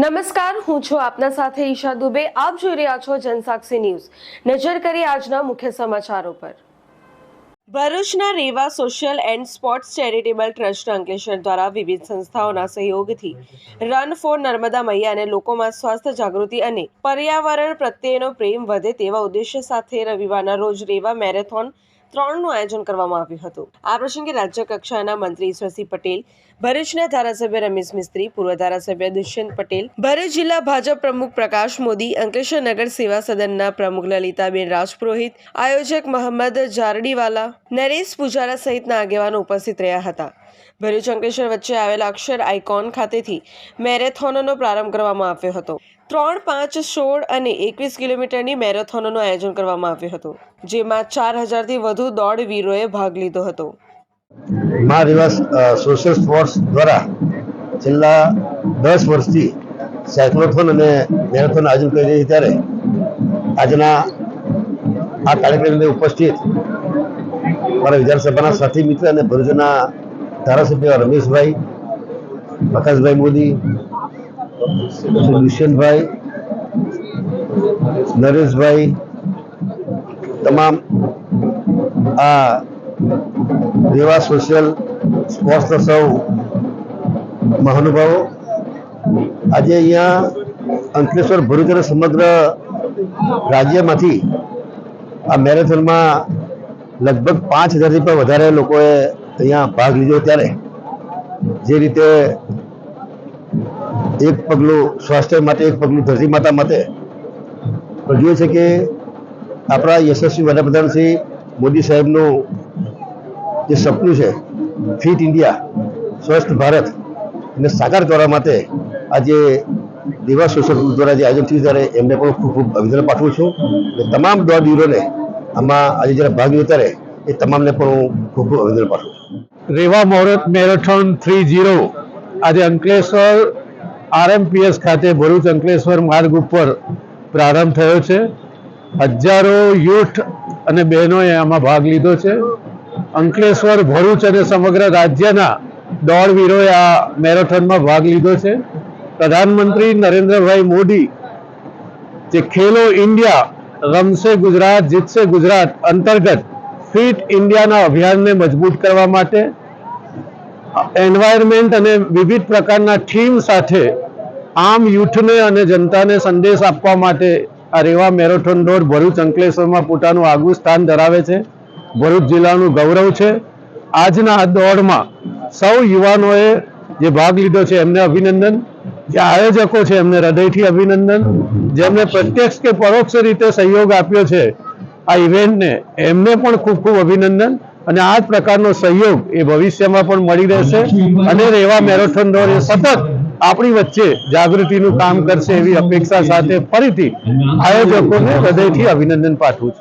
નમસ્કાર, હું છું આપના સાથે ઈશા દુબે. આપ જોઈ રહ્યા છો જનસાક્ષી ન્યૂઝ. નજર કરી આજના મુખ્ય સમાચારો પર. ભરૂચના Reva social and sports charitable trust Ankleshwar દ્વારા વિવિધ સંસ્થાઓના સહયોગથી રન ફોર નર્મદા મૈયા અને લોકોમાં સ્વાસ્થ્ય જાગૃતિ અને પર્યાવરણ પ્રત્યેનો પ્રેમ વધે તેવા ઉદ્દેશ્ય સાથે રવિવારના રોજ રેવા મેરેથોન ત્રણનું આયોજન કરવામાં આવ્યું હતું. આ પ્રસંગે રાજ્ય કક્ષાના મંત્રી ઈશ્વરસિંહ પટેલ, ભરૂચના ધારાસભ્ય રમેશ મિસ્ત્રી, પૂર્વ ધારાસભ્ય દુષ્યંત પટેલ, ભરૂચ જિલ્લા ભાજપ પ્રમુખ પ્રકાશ મોદી અંકલેશ્વર નગર સેવા સદનના પ્રમુખ લલિતાબેન રાજપુરોહિત, આયોજક મોહમ્મદ જારડીવાલા, નરેશ પૂજારા સહિતના આગેવાનો ઉપસ્થિત રહ્યા હતા. ભરૂચ અંકલેશ્વર વચ્ચે આવેલા અક્ષર આઇકોન ખાતેથી મેરેથોનનો પ્રારંભ કરવામાં આવ્યો હતો. ત્રણ પાંચ સોળ અને એકવીસ કિલોમીટરની મેરેથોનનું આયોજન કરવામાં આવ્યું હતું, જેમાં ચાર હજારથી વધુ દોડવીરોએ ભાગ લીધો હતો. મા રિવાસ સોશિયલ સ્પોર્ટ્સ દ્વારા છેલ્લા દસ વર્ષથી સાયક્લોથોન અને મેરેથોન આયોજન કરી રહી ત્યારે આજના આ કાર્યક્રમની ઉપસ્થિત મારા વિધાનસભાના સાથી મિત્ર અને ભરૂચના ધારાસભ્ય રમેશભાઈ, પ્રકાશભાઈ મોદી દુષ્યંતભાઈ, નરેશભાઈ, તમામ આ રેવા સોશિયલ સ્પોર્ટ્સના સૌ મહાનુભાવો. આજે અહીંયા અંકલેશ્વર ભરૂચ અને સમગ્ર રાજ્યમાંથી આ મેરેથોનમાં લગભગ પાંચ હજારથી પણ વધારે લોકોએ અહીંયા ભાગ લીધો ત્યારે જે રીતે એક પગલું સ્વાસ્થ્ય માટે, એક પગલું ધરતી માતા માટે જોઈએ છે કે આપણા યશસ્વી વડાપ્રધાન શ્રી મોદી સાહેબનું જે સપનું છે, ફિટ ઇન્ડિયા, સ્વસ્થ ભારત એને સાકાર કરવા માટે આજે દેવા સોશિયલ ગ્રુપ દ્વારા જે આયોજન થયું ત્યારે એમને પણ ખૂબ ખૂબ અભિનંદન પાઠવું છું. અને તમામ દોડવીરોને આમાં આજે જ્યારે ભાગ લીધો ત્યારે એ તમામને પણ હું ખૂબ ખૂબ અભિનંદન પાઠવું રેવા મોરત મેરેથોન થ્રી જીરો આજે અંકલેશ્વર આરએમપીએસ ખાતે ભરૂચ અંકલેશ્વર માર્ગ ઉપર પ્રારંભ થયો છે. હજારો યુથ અને બહેનોએ આમાં ભાગ લીધો છે. અંકલેશ્વર, ભરૂચ અને સમગ્ર રાજ્યના દોડવીરોએ આ મેરેથોનમાં ભાગ લીધો છે. પ્રધાનમંત્રી નરેન્દ્રભાઈ મોદી જે ખેલો ઇન્ડિયા રમશે ગુજરાત, જીતશે ગુજરાત અંતર્ગત ફિટ ઇન્ડિયાના અભિયાનને મજબૂત કરવા માટે એન્વાયરમેન્ટ અને વિવિધ પ્રકારના થીમ સાથે આમ યુથને અને જનતાને સંદેશ આપવા માટે આ રેવા મેરેથોન દોડ ભરૂચ અંકલેશ્વરમાં પોતાનું આગવું સ્થાન ધરાવે છે. ભરૂચ જિલ્લાનું ગૌરવ છે. આજના દોડમાં સૌ યુવાનોએ જે ભાગ લીધો છે એમને અભિનંદન. જે આયોજકો છે એમને હૃદયથી અભિનંદન. જેમને પ્રત્યક્ષ કે પરોક્ષ રીતે સહયોગ આપ્યો છે આ ઇવેન્ટને એમને પણ ખૂબ ખૂબ અભિનંદન અને આ જ પ્રકારનો સહયોગ એ ભવિષ્યમાં પણ મળી રહેશે અને રેવા મેરેથોન દોડ સતત આપણી વચ્ચે જાગૃતિનું કામ કરશે એવી અપેક્ષા સાથે ફરીથી આયોજકોને હૃદયથી અભિનંદન પાઠવું છું.